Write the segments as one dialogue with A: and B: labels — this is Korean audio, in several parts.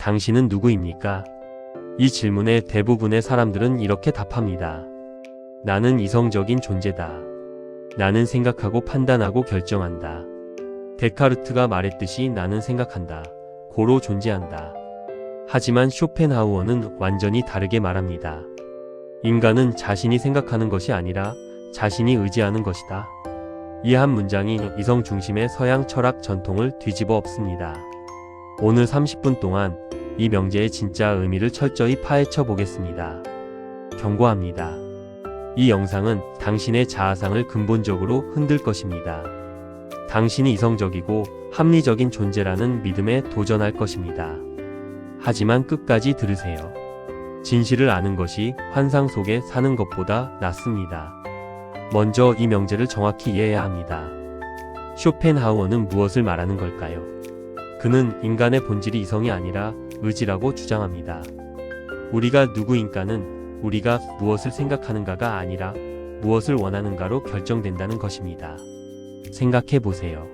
A: 당신은 누구입니까? 이 질문에 대부분의 사람들은 이렇게 답합니다. 나는 이성적인 존재다. 나는 생각하고 판단하고 결정한다. 데카르트가 말했듯이 나는 생각한다. 고로 존재한다. 하지만 쇼펜하우어는 완전히 다르게 말합니다. 인간은 자신이 생각하는 것이 아니라 자신이 의지하는 것이다. 이 한 문장이 이성 중심의 서양 철학 전통을 뒤집어 엎습니다. 오늘 30분 동안 이 명제의 진짜 의미를 철저히 파헤쳐 보겠습니다. 경고합니다. 이 영상은 당신의 자아상을 근본적으로 흔들 것입니다. 당신이 이성적이고 합리적인 존재라는 믿음에 도전할 것입니다. 하지만 끝까지 들으세요. 진실을 아는 것이 환상 속에 사는 것보다 낫습니다. 먼저 이 명제를 정확히 이해해야 합니다. 쇼펜하우어는 무엇을 말하는 걸까요? 그는 인간의 본질이 이성이 아니라 의지라고 주장합니다. 우리가 누구인가는 우리가 무엇을 생각하는가가 아니라 무엇을 원하는가로 결정된다는 것입니다. 생각해 보세요.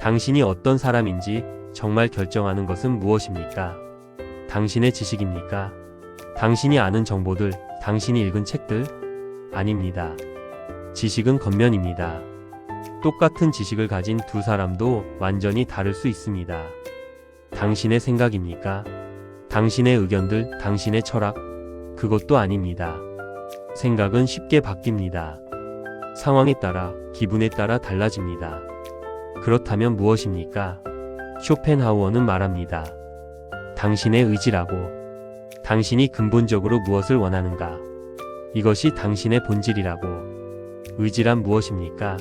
A: 당신이 어떤 사람인지 정말 결정하는 것은 무엇입니까? 당신의 지식입니까? 당신이 아는 정보들, 당신이 읽은 책들? 아닙니다. 지식은 겉면입니다. 똑같은 지식을 가진 두 사람도 완전히 다를 수 있습니다. 당신의 생각입니까? 당신의 의견들, 당신의 철학? 그것도 아닙니다. 생각은 쉽게 바뀝니다. 상황에 따라, 기분에 따라 달라집니다. 그렇다면 무엇입니까? 쇼펜하우어는 말합니다. 당신의 의지라고. 당신이 근본적으로 무엇을 원하는가? 이것이 당신의 본질이라고. 의지란 무엇입니까?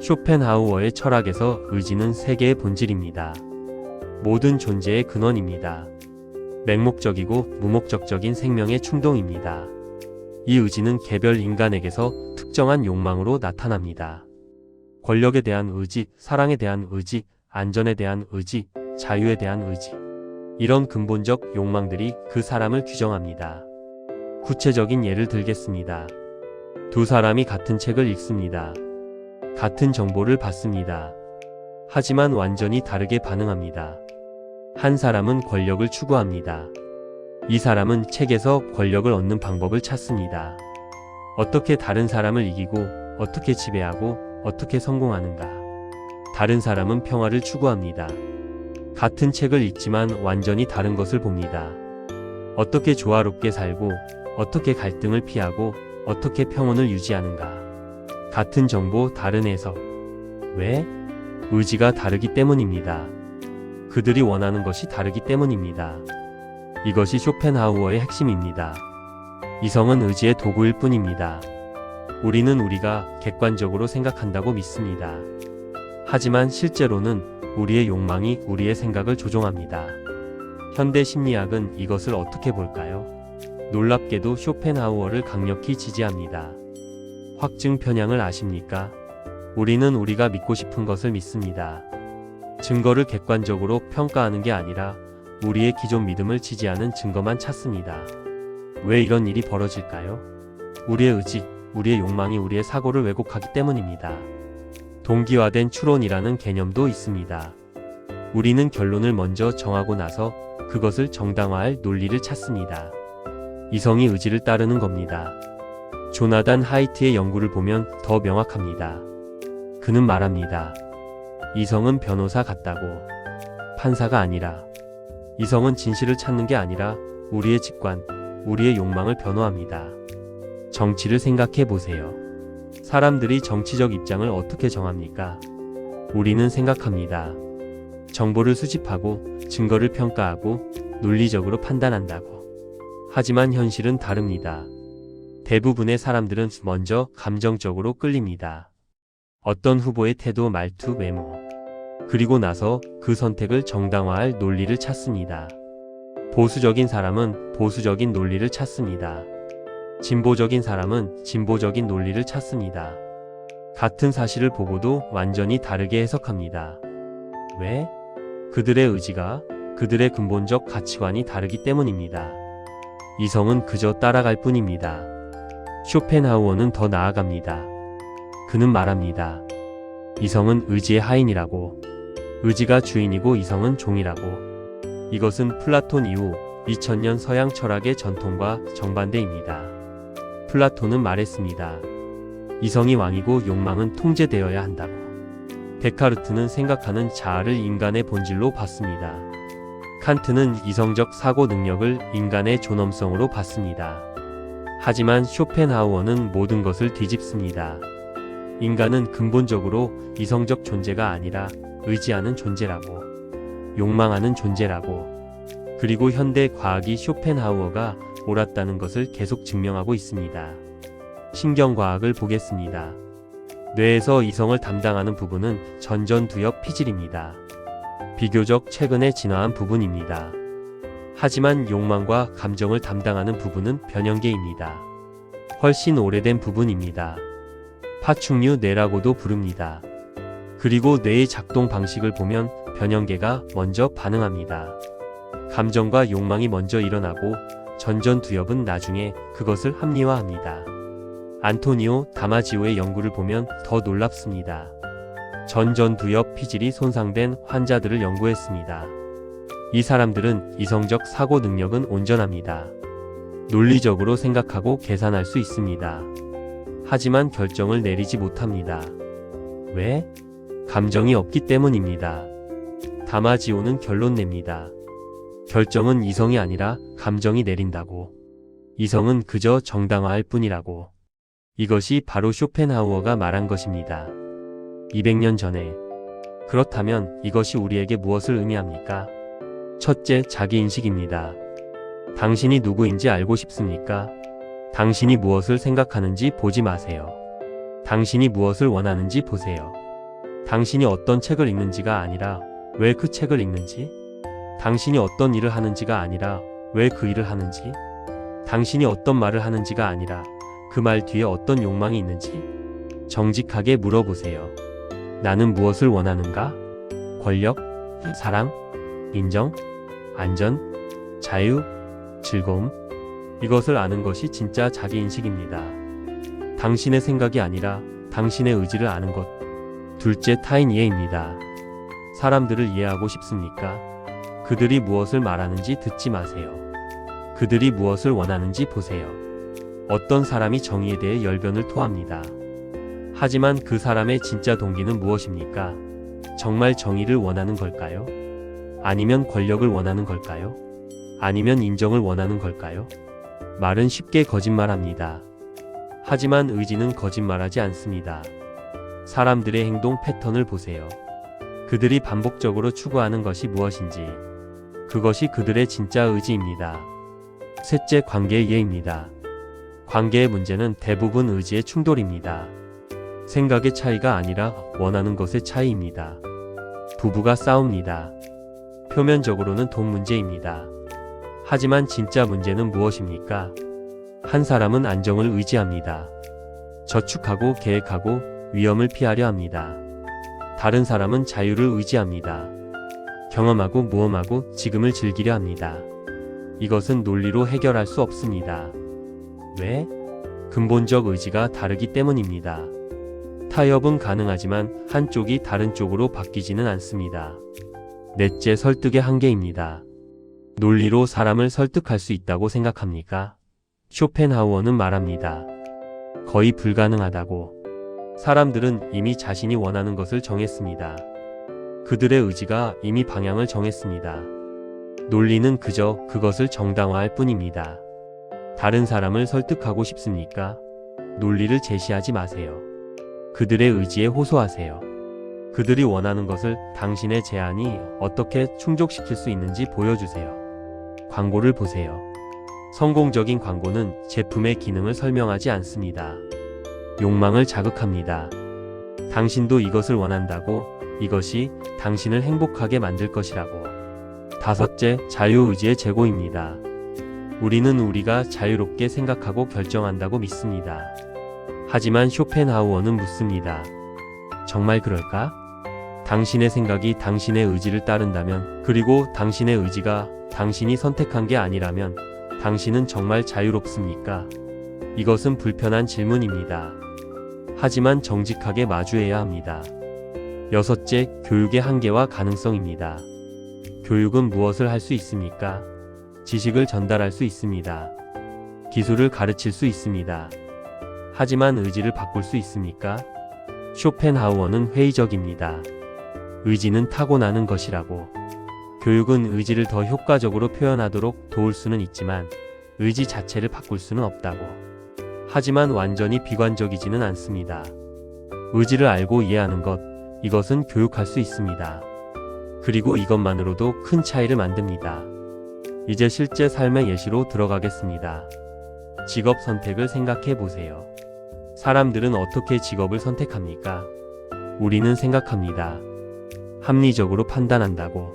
A: 쇼펜하우어의 철학에서 의지는 세계의 본질입니다. 모든 존재의 근원입니다. 맹목적이고 무목적적인 생명의 충동입니다. 이 의지는 개별 인간에게서 특정한 욕망으로 나타납니다. 권력에 대한 의지, 사랑에 대한 의지, 안전에 대한 의지, 자유에 대한 의지. 이런 근본적 욕망들이 그 사람을 규정합니다. 구체적인 예를 들겠습니다. 두 사람이 같은 책을 읽습니다. 같은 정보를 받습니다. 하지만 완전히 다르게 반응합니다. 한 사람은 권력을 추구합니다. 이 사람은 책에서 권력을 얻는 방법을 찾습니다. 어떻게 다른 사람을 이기고, 어떻게 지배하고, 어떻게 성공하는가. 다른 사람은 평화를 추구합니다. 같은 책을 읽지만 완전히 다른 것을 봅니다. 어떻게 조화롭게 살고, 어떻게 갈등을 피하고, 어떻게 평온을 유지하는가. 같은 정보, 다른 해석. 왜? 의지가 다르기 때문입니다. 그들이 원하는 것이 다르기 때문입니다. 이것이 쇼펜하우어의 핵심입니다. 이성은 의지의 도구일 뿐입니다. 우리는 우리가 객관적으로 생각한다고 믿습니다. 하지만 실제로는 우리의 욕망이 우리의 생각을 조종합니다. 현대 심리학은 이것을 어떻게 볼까요? 놀랍게도 쇼펜하우어를 강력히 지지합니다. 확증 편향을 아십니까? 우리는 우리가 믿고 싶은 것을 믿습니다. 증거를 객관적으로 평가하는 게 아니라 우리의 기존 믿음을 지지하는 증거만 찾습니다. 왜 이런 일이 벌어질까요? 우리의 의지, 우리의 욕망이 우리의 사고를 왜곡하기 때문입니다. 동기화된 추론이라는 개념도 있습니다. 우리는 결론을 먼저 정하고 나서 그것을 정당화할 논리를 찾습니다. 이성이 의지를 따르는 겁니다. 조나단 하이트의 연구를 보면 더 명확합니다. 그는 말합니다. 이성은 변호사 같다고. 판사가 아니라. 이성은 진실을 찾는 게 아니라 우리의 직관, 우리의 욕망을 변호합니다. 정치를 생각해 보세요. 사람들이 정치적 입장을 어떻게 정합니까? 우리는 생각합니다. 정보를 수집하고 증거를 평가하고 논리적으로 판단한다고. 하지만 현실은 다릅니다. 대부분의 사람들은 먼저 감정적으로 끌립니다. 어떤 후보의 태도, 말투, 외모. 그리고 나서 그 선택을 정당화할 논리를 찾습니다. 보수적인 사람은 보수적인 논리를 찾습니다. 진보적인 사람은 진보적인 논리를 찾습니다. 같은 사실을 보고도 완전히 다르게 해석합니다. 왜? 그들의 의지가, 그들의 근본적 가치관이 다르기 때문입니다. 이성은 그저 따라갈 뿐입니다. 쇼펜하우어는 더 나아갑니다. 그는 말합니다. 이성은 의지의 하인이라고. 의지가 주인이고 이성은 종이라고. 이것은 플라톤 이후 2000년 서양 철학의 전통과 정반대입니다. 플라톤은 말했습니다. 이성이 왕이고 욕망은 통제되어야 한다고. 데카르트는 생각하는 자아를 인간의 본질로 봤습니다. 칸트는 이성적 사고 능력을 인간의 존엄성으로 봤습니다. 하지만 쇼펜하우어는 모든 것을 뒤집습니다. 인간은 근본적으로 이성적 존재가 아니라 의지하는 존재라고, 욕망하는 존재라고, 그리고 현대 과학이 쇼펜하우어가 옳았다는 것을 계속 증명하고 있습니다. 신경과학을 보겠습니다. 뇌에서 이성을 담당하는 부분은 전전두엽 피질입니다. 비교적 최근에 진화한 부분입니다. 하지만 욕망과 감정을 담당하는 부분은 변형계입니다. 훨씬 오래된 부분입니다. 파충류 뇌라고도 부릅니다. 그리고 뇌의 작동 방식을 보면 변형계가 먼저 반응합니다. 감정과 욕망이 먼저 일어나고 전전두엽은 나중에 그것을 합리화합니다. 안토니오 다마지오의 연구를 보면 더 놀랍습니다. 전전두엽 피질이 손상된 환자들을 연구했습니다. 이 사람들은 이성적 사고 능력은 온전합니다. 논리적으로 생각하고 계산할 수 있습니다. 하지만 결정을 내리지 못합니다. 왜? 감정이 없기 때문입니다. 다마지오는 결론 냅니다. 결정은 이성이 아니라 감정이 내린다고. 이성은 그저 정당화할 뿐이라고. 이것이 바로 쇼펜하우어가 말한 것입니다. 200년 전에. 그렇다면 이것이 우리에게 무엇을 의미합니까? 첫째, 자기인식입니다. 당신이 누구인지 알고 싶습니까? 당신이 무엇을 생각하는지 보지 마세요. 당신이 무엇을 원하는지 보세요. 당신이 어떤 책을 읽는지가 아니라 왜 그 책을 읽는지? 당신이 어떤 일을 하는지가 아니라 왜 그 일을 하는지? 당신이 어떤 말을 하는지가 아니라 그 말 뒤에 어떤 욕망이 있는지? 정직하게 물어보세요. 나는 무엇을 원하는가? 권력? 사랑? 인정? 안전? 자유? 즐거움? 이것을 아는 것이 진짜 자기인식입니다. 당신의 생각이 아니라 당신의 의지를 아는 것. 둘째 타인 이해입니다. 사람들을 이해하고 싶습니까? 그들이 무엇을 말하는지 듣지 마세요. 그들이 무엇을 원하는지 보세요. 어떤 사람이 정의에 대해 열변을 토합니다. 하지만 그 사람의 진짜 동기는 무엇입니까? 정말 정의를 원하는 걸까요? 아니면 권력을 원하는 걸까요? 아니면 인정을 원하는 걸까요? 말은 쉽게 거짓말합니다. 하지만 의지는 거짓말하지 않습니다. 사람들의 행동 패턴을 보세요. 그들이 반복적으로 추구하는 것이 무엇인지. 그것이 그들의 진짜 의지입니다. 셋째 관계 이해입니다. 관계의 문제는 대부분 의지의 충돌입니다. 생각의 차이가 아니라 원하는 것의 차이입니다. 부부가 싸웁니다. 표면적으로는 돈 문제입니다. 하지만 진짜 문제는 무엇입니까? 한 사람은 안정을 의지합니다. 저축하고 계획하고 위험을 피하려 합니다. 다른 사람은 자유를 의지합니다. 경험하고 모험하고 지금을 즐기려 합니다. 이것은 논리로 해결할 수 없습니다. 왜? 근본적 의지가 다르기 때문입니다. 타협은 가능하지만 한쪽이 다른 쪽으로 바뀌지는 않습니다. 넷째 설득의 한계입니다. 논리로 사람을 설득할 수 있다고 생각합니까? 쇼펜하우어는 말합니다. 거의 불가능하다고. 사람들은 이미 자신이 원하는 것을 정했습니다. 그들의 의지가 이미 방향을 정했습니다. 논리는 그저 그것을 정당화할 뿐입니다. 다른 사람을 설득하고 싶습니까? 논리를 제시하지 마세요. 그들의 의지에 호소하세요. 그들이 원하는 것을 당신의 제안이 어떻게 충족시킬 수 있는지 보여주세요. 광고를 보세요. 성공적인 광고는 제품의 기능을 설명하지 않습니다. 욕망을 자극합니다. 당신도 이것을 원한다고 이것이 당신을 행복하게 만들 것이라고. 다섯째, 자유의지의 제고입니다. 우리는 우리가 자유롭게 생각하고 결정한다고 믿습니다. 하지만 쇼펜하우어는 묻습니다. 정말 그럴까? 당신의 생각이 당신의 의지를 따른다면, 그리고 당신의 의지가 당신이 선택한 게 아니라면, 당신은 정말 자유롭습니까? 이것은 불편한 질문입니다. 하지만 정직하게 마주해야 합니다. 여섯째, 교육의 한계와 가능성입니다. 교육은 무엇을 할 수 있습니까? 지식을 전달할 수 있습니다. 기술을 가르칠 수 있습니다. 하지만 의지를 바꿀 수 있습니까? 쇼펜하우어는 회의적입니다. 의지는 타고나는 것이라고. 교육은 의지를 더 효과적으로 표현하도록 도울 수는 있지만 의지 자체를 바꿀 수는 없다고. 하지만 완전히 비관적이지는 않습니다. 의지를 알고 이해하는 것, 이것은 교육할 수 있습니다. 그리고 이것만으로도 큰 차이를 만듭니다. 이제 실제 삶의 예시로 들어가겠습니다. 직업 선택을 생각해 보세요. 사람들은 어떻게 직업을 선택합니까? 우리는 생각합니다. 합리적으로 판단한다고.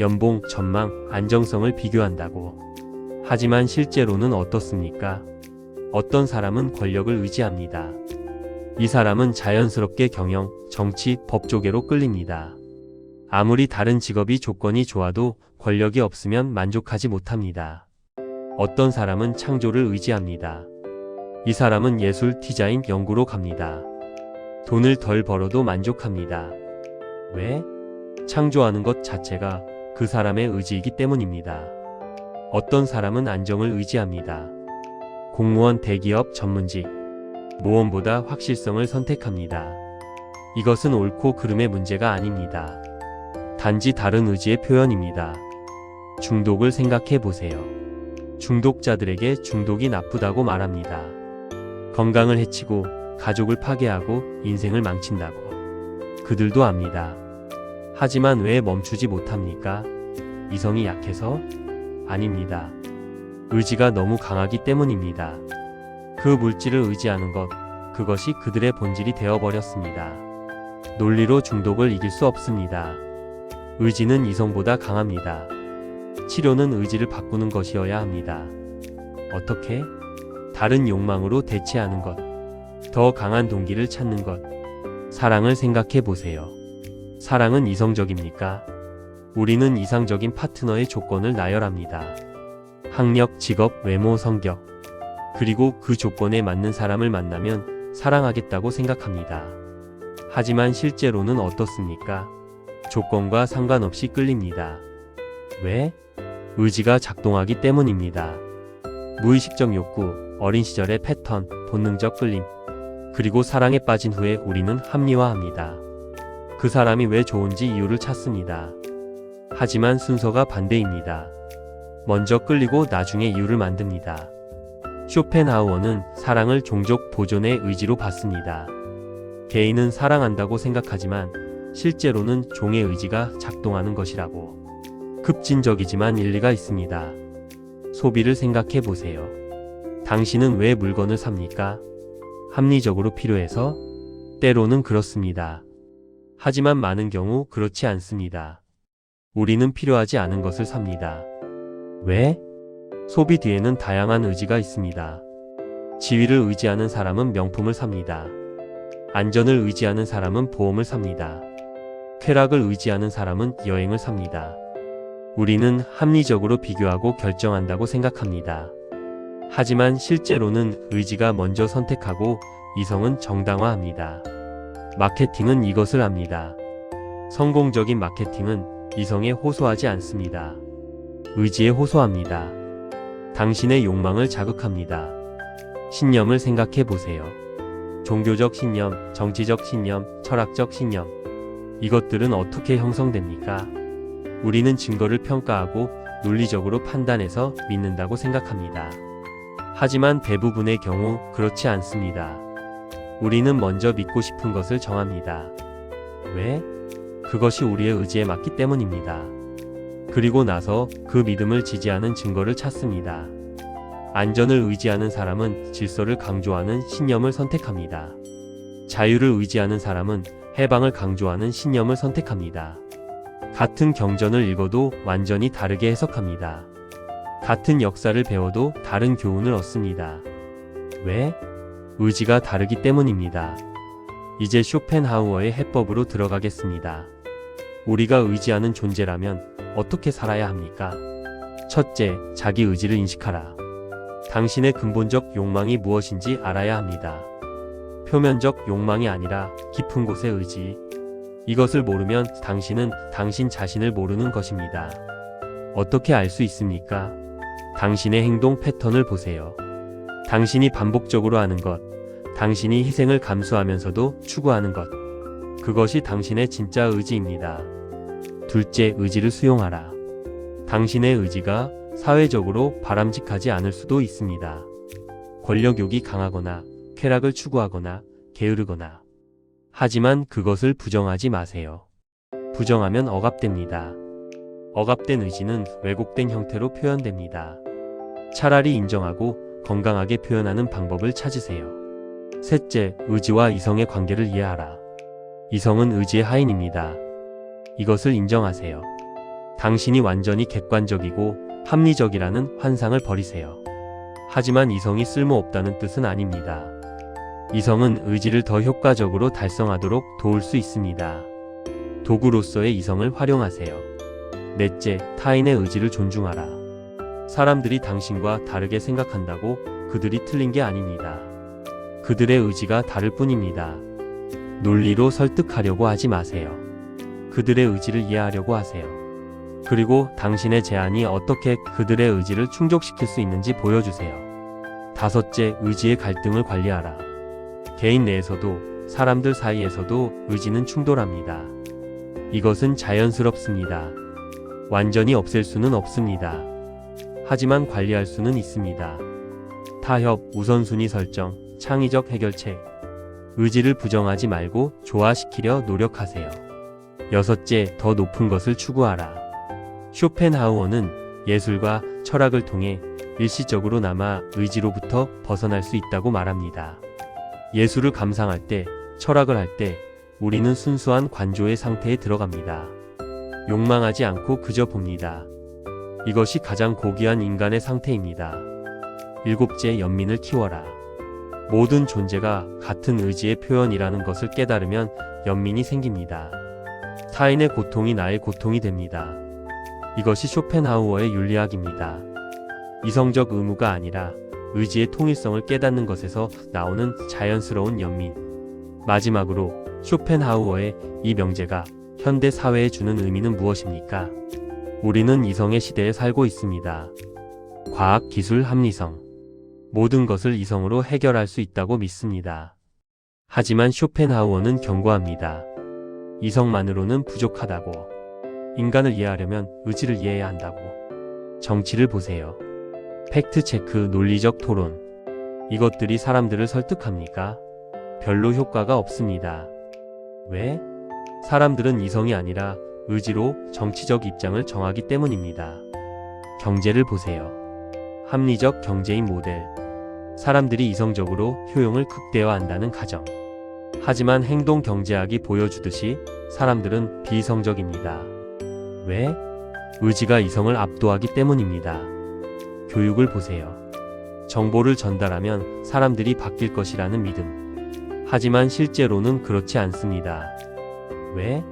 A: 연봉, 전망, 안정성을 비교한다고. 하지만 실제로는 어떻습니까? 어떤 사람은 권력을 의지합니다. 이 사람은 자연스럽게 경영, 정치, 법 조계로 끌립니다. 아무리 다른 직업이 조건이 좋아도 권력이 없으면 만족하지 못합니다. 어떤 사람은 창조를 의지합니다. 이 사람은 예술, 디자인, 연구로 갑니다. 돈을 덜 벌어도 만족합니다. 왜? 창조하는 것 자체가 그 사람의 의지이기 때문입니다. 어떤 사람은 안정을 의지합니다. 공무원, 대기업, 전문직, 모험보다 확실성을 선택합니다. 이것은 옳고 그름의 문제가 아닙니다. 단지 다른 의지의 표현입니다. 중독을 생각해 보세요. 중독자들에게 중독이 나쁘다고 말합니다. 건강을 해치고 가족을 파괴하고 인생을 망친다고. 그들도 압니다. 하지만 왜 멈추지 못합니까? 이성이 약해서? 아닙니다. 의지가 너무 강하기 때문입니다. 그 물질을 의지하는 것, 그것이 그들의 본질이 되어버렸습니다. 논리로 중독을 이길 수 없습니다. 의지는 이성보다 강합니다. 치료는 의지를 바꾸는 것이어야 합니다. 어떻게? 다른 욕망으로 대체하는 것. 더 강한 동기를 찾는 것. 사랑을 생각해 보세요. 사랑은 이성적입니까? 우리는 이상적인 파트너의 조건을 나열합니다. 학력, 직업, 외모, 성격. 그리고 그 조건에 맞는 사람을 만나면 사랑하겠다고 생각합니다. 하지만 실제로는 어떻습니까? 조건과 상관없이 끌립니다. 왜? 의지가 작동하기 때문입니다. 무의식적 욕구, 어린 시절의 패턴, 본능적 끌림, 그리고 사랑에 빠진 후에 우리는 합리화합니다. 그 사람이 왜 좋은지 이유를 찾습니다. 하지만 순서가 반대입니다. 먼저 끌리고 나중에 이유를 만듭니다. 쇼펜하우어는 사랑을 종족 보존의 의지로 봤습니다. 개인은 사랑한다고 생각하지만 실제로는 종의 의지가 작동하는 것이라고. 급진적이지만 일리가 있습니다. 소비를 생각해 보세요. 당신은 왜 물건을 삽니까? 합리적으로 필요해서? 때로는 그렇습니다. 하지만 많은 경우 그렇지 않습니다. 우리는 필요하지 않은 것을 삽니다. 왜? 소비 뒤에는 다양한 의지가 있습니다. 지위를 의지하는 사람은 명품을 삽니다. 안전을 의지하는 사람은 보험을 삽니다. 쾌락을 의지하는 사람은 여행을 삽니다. 우리는 합리적으로 비교하고 결정한다고 생각합니다. 하지만 실제로는 의지가 먼저 선택하고 이성은 정당화합니다. 마케팅은 이것을 합니다. 성공적인 마케팅은 이성에 호소하지 않습니다. 의지에 호소합니다. 당신의 욕망을 자극합니다. 신념을 생각해 보세요. 종교적 신념, 정치적 신념, 철학적 신념. 이것들은 어떻게 형성됩니까? 우리는 증거를 평가하고 논리적으로 판단해서 믿는다고 생각합니다. 하지만 대부분의 경우 그렇지 않습니다. 우리는 먼저 믿고 싶은 것을 정합니다. 왜? 그것이 우리의 의지에 맞기 때문입니다. 그리고 나서 그 믿음을 지지하는 증거를 찾습니다. 안전을 의지하는 사람은 질서를 강조하는 신념을 선택합니다. 자유를 의지하는 사람은 해방을 강조하는 신념을 선택합니다. 같은 경전을 읽어도 완전히 다르게 해석합니다. 같은 역사를 배워도 다른 교훈을 얻습니다. 왜? 의지가 다르기 때문입니다. 이제 쇼펜하우어의 해법으로 들어가겠습니다. 우리가 의지하는 존재라면 어떻게 살아야 합니까? 첫째, 자기 의지를 인식하라. 당신의 근본적 욕망이 무엇인지 알아야 합니다. 표면적 욕망이 아니라 깊은 곳의 의지. 이것을 모르면 당신은 당신 자신을 모르는 것입니다. 어떻게 알 수 있습니까? 당신의 행동 패턴을 보세요. 당신이 반복적으로 하는 것, 당신이 희생을 감수하면서도 추구하는 것. 그것이 당신의 진짜 의지입니다. 둘째, 의지를 수용하라. 당신의 의지가 사회적으로 바람직하지 않을 수도 있습니다. 권력욕이 강하거나 쾌락을 추구하거나 게으르거나. 하지만 그것을 부정하지 마세요. 부정하면 억압됩니다. 억압된 의지는 왜곡된 형태로 표현됩니다. 차라리 인정하고 건강하게 표현하는 방법을 찾으세요. 셋째, 의지와 이성의 관계를 이해하라. 이성은 의지의 하인입니다. 이것을 인정하세요. 당신이 완전히 객관적이고 합리적이라는 환상을 버리세요. 하지만 이성이 쓸모없다는 뜻은 아닙니다. 이성은 의지를 더 효과적으로 달성하도록 도울 수 있습니다. 도구로서의 이성을 활용하세요. 넷째, 타인의 의지를 존중하라. 사람들이 당신과 다르게 생각한다고 그들이 틀린 게 아닙니다. 그들의 의지가 다를 뿐입니다. 논리로 설득하려고 하지 마세요. 그들의 의지를 이해하려고 하세요. 그리고 당신의 제안이 어떻게 그들의 의지를 충족시킬 수 있는지 보여주세요. 다섯째, 의지의 갈등을 관리하라. 개인 내에서도 사람들 사이에서도 의지는 충돌합니다. 이것은 자연스럽습니다. 완전히 없앨 수는 없습니다. 하지만 관리할 수는 있습니다. 타협, 우선순위 설정, 창의적 해결책. 의지를 부정하지 말고 조화시키려 노력하세요. 여섯째, 더 높은 것을 추구하라. 쇼펜하우어는 예술과 철학을 통해 일시적으로나마 의지로부터 벗어날 수 있다고 말합니다. 예술을 감상할 때, 철학을 할 때, 우리는 순수한 관조의 상태에 들어갑니다. 욕망하지 않고 그저 봅니다. 이것이 가장 고귀한 인간의 상태입니다. 일곱째, 연민을 키워라. 모든 존재가 같은 의지의 표현이라는 것을 깨달으면 연민이 생깁니다. 타인의 고통이 나의 고통이 됩니다. 이것이 쇼펜하우어의 윤리학입니다. 이성적 의무가 아니라 의지의 통일성을 깨닫는 것에서 나오는 자연스러운 연민. 마지막으로 쇼펜하우어의 이 명제가 현대 사회에 주는 의미는 무엇입니까? 우리는 이성의 시대에 살고 있습니다. 과학, 기술, 합리성. 모든 것을 이성으로 해결할 수 있다고 믿습니다. 하지만 쇼펜하우어는 경고합니다. 이성만으로는 부족하다고. 인간을 이해하려면 의지를 이해해야 한다고. 정치를 보세요. 팩트체크, 논리적 토론. 이것들이 사람들을 설득합니까? 별로 효과가 없습니다. 왜? 사람들은 이성이 아니라 의지로 정치적 입장을 정하기 때문입니다. 경제를 보세요. 합리적 경제인 모델. 사람들이 이성적으로 효용을 극대화한다는 가정. 하지만 행동 경제학이 보여주듯이 사람들은 비이성적입니다. 왜? 의지가 이성을 압도하기 때문입니다. 교육을 보세요. 정보를 전달하면 사람들이 바뀔 것이라는 믿음. 하지만 실제로는 그렇지 않습니다. 왜?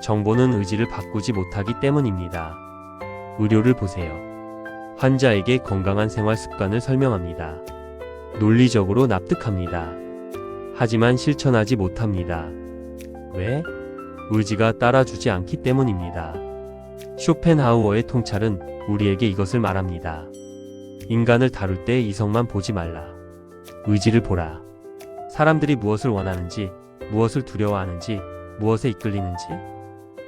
A: 정보는 의지를 바꾸지 못하기 때문입니다. 의료를 보세요. 환자에게 건강한 생활 습관을 설명합니다. 논리적으로 납득합니다. 하지만 실천하지 못합니다. 왜? 의지가 따라주지 않기 때문입니다. 쇼펜하우어의 통찰은 우리에게 이것을 말합니다. 인간을 다룰 때 이성만 보지 말라. 의지를 보라. 사람들이 무엇을 원하는지, 무엇을 두려워하는지, 무엇에 이끌리는지,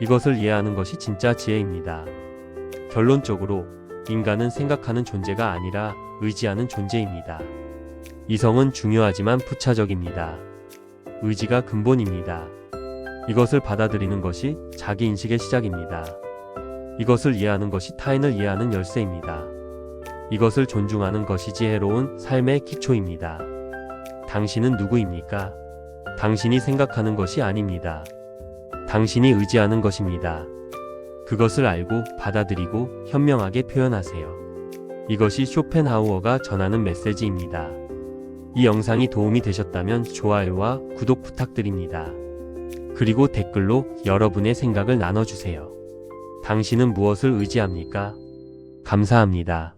A: 이것을 이해하는 것이 진짜 지혜입니다. 결론적으로, 인간은 생각하는 존재가 아니라 의지하는 존재입니다. 이성은 중요하지만 부차적입니다. 의지가 근본입니다. 이것을 받아들이는 것이 자기 인식의 시작입니다. 이것을 이해하는 것이 타인을 이해하는 열쇠입니다. 이것을 존중하는 것이 지혜로운 삶의 기초입니다. 당신은 누구입니까? 당신이 생각하는 것이 아닙니다. 당신이 의지하는 것입니다. 그것을 알고 받아들이고 현명하게 표현하세요. 이것이 쇼펜하우어가 전하는 메시지입니다. 이 영상이 도움이 되셨다면 좋아요와 구독 부탁드립니다. 그리고 댓글로 여러분의 생각을 나눠주세요. 당신은 무엇을 의지합니까? 감사합니다.